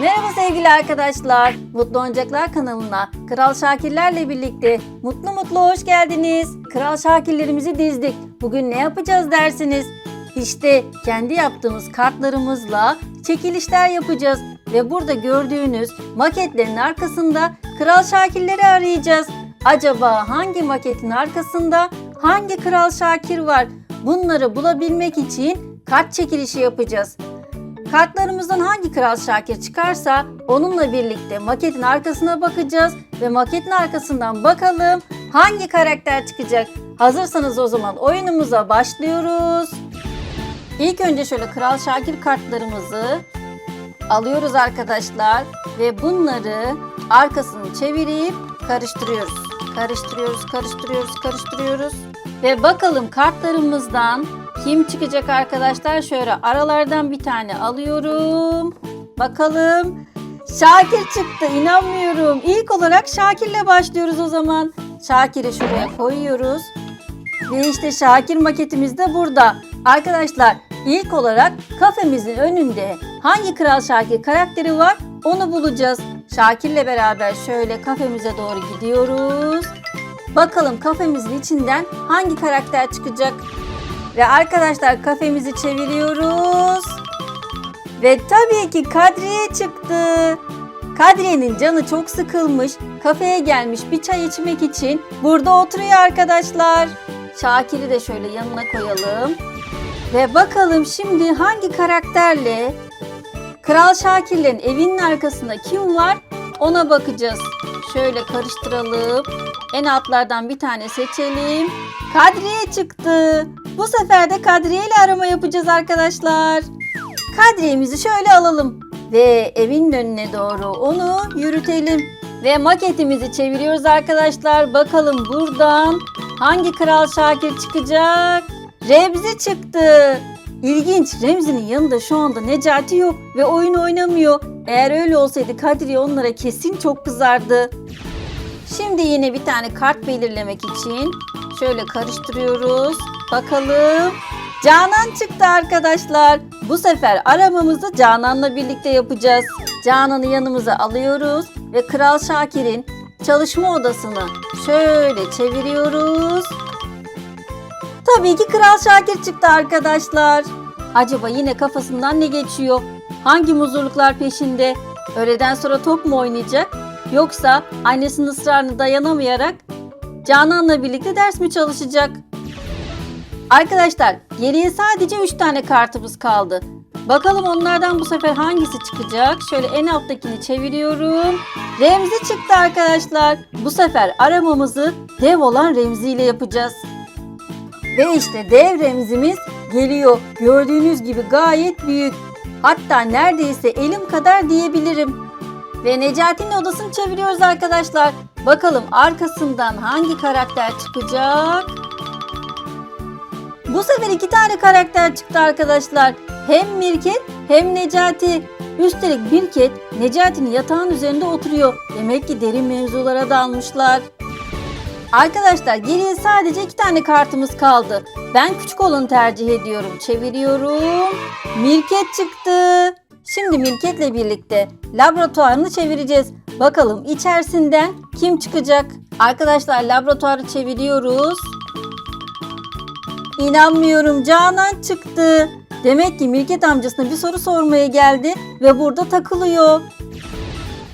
Merhaba sevgili arkadaşlar. Mutlu Oyuncaklar kanalına Kral Şakirlerle birlikte mutlu mutlu hoş geldiniz. Kral Şakirlerimizi dizdik. Bugün ne yapacağız dersiniz? İşte kendi yaptığımız kartlarımızla çekilişler yapacağız. Ve burada gördüğünüz maketlerin arkasında Kral Şakirleri arayacağız. Acaba hangi maketin arkasında hangi Kral Şakir var? Bunları bulabilmek için kart çekilişi yapacağız. Kartlarımızdan hangi Kral Şakir çıkarsa onunla birlikte maketin arkasına bakacağız ve maketin arkasından bakalım hangi karakter çıkacak. Hazırsanız o zaman oyunumuza başlıyoruz. İlk önce şöyle Kral Şakir kartlarımızı alıyoruz arkadaşlar ve bunları arkasını çevirip karıştırıyoruz. Karıştırıyoruz, karıştırıyoruz, karıştırıyoruz. Ve bakalım kartlarımızdan kim çıkacak arkadaşlar? Şöyle aralardan bir tane alıyorum. Bakalım. Şakir çıktı. inanmıyorum. İlk olarak Şakir'le başlıyoruz o zaman. Şakir'i şuraya koyuyoruz. Ve işte Şakir maketimiz de burada. Arkadaşlar ilk olarak kafemizin önünde hangi Kral Şakir karakteri var onu bulacağız. Şakir'le beraber şöyle kafemize doğru gidiyoruz. Bakalım kafemizin içinden hangi karakter çıkacak? Ve arkadaşlar kafemizi çeviriyoruz. Ve tabii ki Kadriye çıktı. Kadriye'nin canı çok sıkılmış. Kafeye gelmiş bir çay içmek için burada oturuyor arkadaşlar. Şakir'i de şöyle yanına koyalım. Ve bakalım şimdi hangi karakterle Kral Şakir'lerin evinin arkasında kim var ona bakacağız. Şöyle karıştıralım. En altlardan bir tane seçelim. Kadriye çıktı. Bu sefer de Kadriye ile arama yapacağız arkadaşlar. Kadriyemizi şöyle alalım ve evin önüne doğru onu yürütelim. Ve maketimizi çeviriyoruz arkadaşlar. Bakalım buradan hangi Kral Şakir çıkacak? Remzi çıktı. İlginç. Remzi'nin yanında şu anda Necati yok ve oyun oynamıyor. Eğer öyle olsaydı Kadriye onlara kesin çok kızardı. Şimdi yine bir tane kart belirlemek için şöyle karıştırıyoruz. Bakalım. Canan çıktı arkadaşlar. Bu sefer aramamızı Canan'la birlikte yapacağız. Canan'ı yanımıza alıyoruz ve Kral Şakir'in çalışma odasını şöyle çeviriyoruz. Tabii ki Kral Şakir çıktı arkadaşlar. Acaba yine kafasından ne geçiyor? Hangi muzurluklar peşinde? Öğleden sonra top mu oynayacak? Yoksa annesinin ısrarına dayanamayarak Canan'la birlikte ders mi çalışacak? Arkadaşlar geriye sadece 3 tane kartımız kaldı. Bakalım onlardan bu sefer hangisi çıkacak? Şöyle en alttakini çeviriyorum. Remzi çıktı arkadaşlar. Bu sefer aramamızı dev olan Remzi ile yapacağız. Ve işte dev Remzimiz geliyor. Gördüğünüz gibi gayet büyük. Hatta neredeyse elim kadar diyebilirim. Ve Necati'nin odasını çeviriyoruz arkadaşlar. Bakalım arkasından hangi karakter çıkacak? Bu sefer iki tane karakter çıktı arkadaşlar. Hem Mirket hem Necati. Üstelik Mirket Necati'nin yatağın üzerinde oturuyor. Demek ki derin mevzulara dalmışlar. Arkadaşlar geriye sadece iki tane kartımız kaldı. Ben küçük olanı tercih ediyorum. Çeviriyorum. Mirket çıktı. Şimdi Mirket'le birlikte laboratuvarını çevireceğiz. Bakalım içerisinden kim çıkacak? Arkadaşlar laboratuvarı çeviriyoruz. İnanmıyorum Canan çıktı. Demek ki Mirket amcasına bir soru sormaya geldi ve burada takılıyor.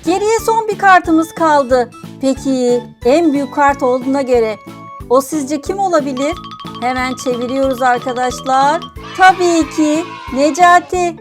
Geriye son bir kartımız kaldı. Peki en büyük kart olduğuna göre o sizce kim olabilir? Hemen çeviriyoruz arkadaşlar. Tabii ki Necati.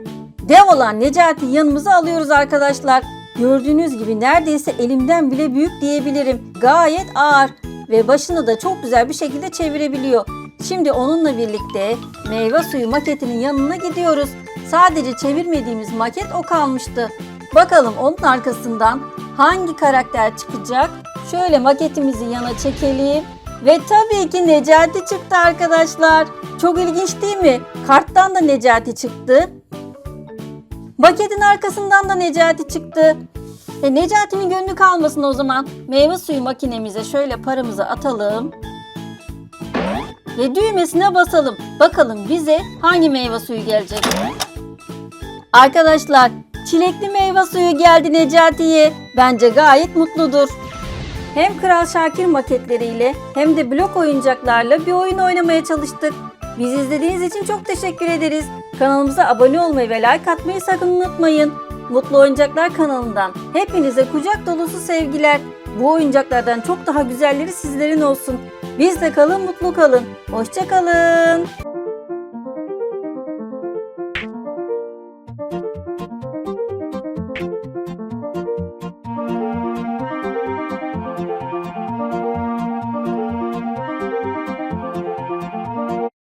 Dev olan Necati yanımıza alıyoruz arkadaşlar. Gördüğünüz gibi neredeyse elimden bile büyük diyebilirim. Gayet ağır ve başını da çok güzel bir şekilde çevirebiliyor. Şimdi onunla birlikte meyve suyu maketinin yanına gidiyoruz. Sadece çevirmediğimiz maket o kalmıştı. Bakalım onun arkasından hangi karakter çıkacak? Şöyle maketimizi yana çekelim. Ve tabii ki Necati çıktı arkadaşlar. Çok ilginç değil mi? Karttan da Necati çıktı. Maketin arkasından da Necati çıktı. E, Necati'nin gönlü kalmasın o zaman. Meyve suyu makinemize şöyle paramızı atalım. Ve düğmesine basalım. Bakalım bize hangi meyve suyu gelecek. Arkadaşlar Çilekli meyve suyu geldi Necati'ye. Bence gayet mutludur. Hem Kral Şakir maketleriyle hem de blok oyuncaklarla bir oyun oynamaya çalıştık. Bizi izlediğiniz için çok teşekkür ederiz. Kanalımıza abone olmayı ve like atmayı sakın unutmayın. Mutlu Oyuncaklar kanalından hepinize kucak dolusu sevgiler. Bu oyuncaklardan çok daha güzelleri sizlerin olsun. Biz de kalın mutlu kalın. Hoşça kalın.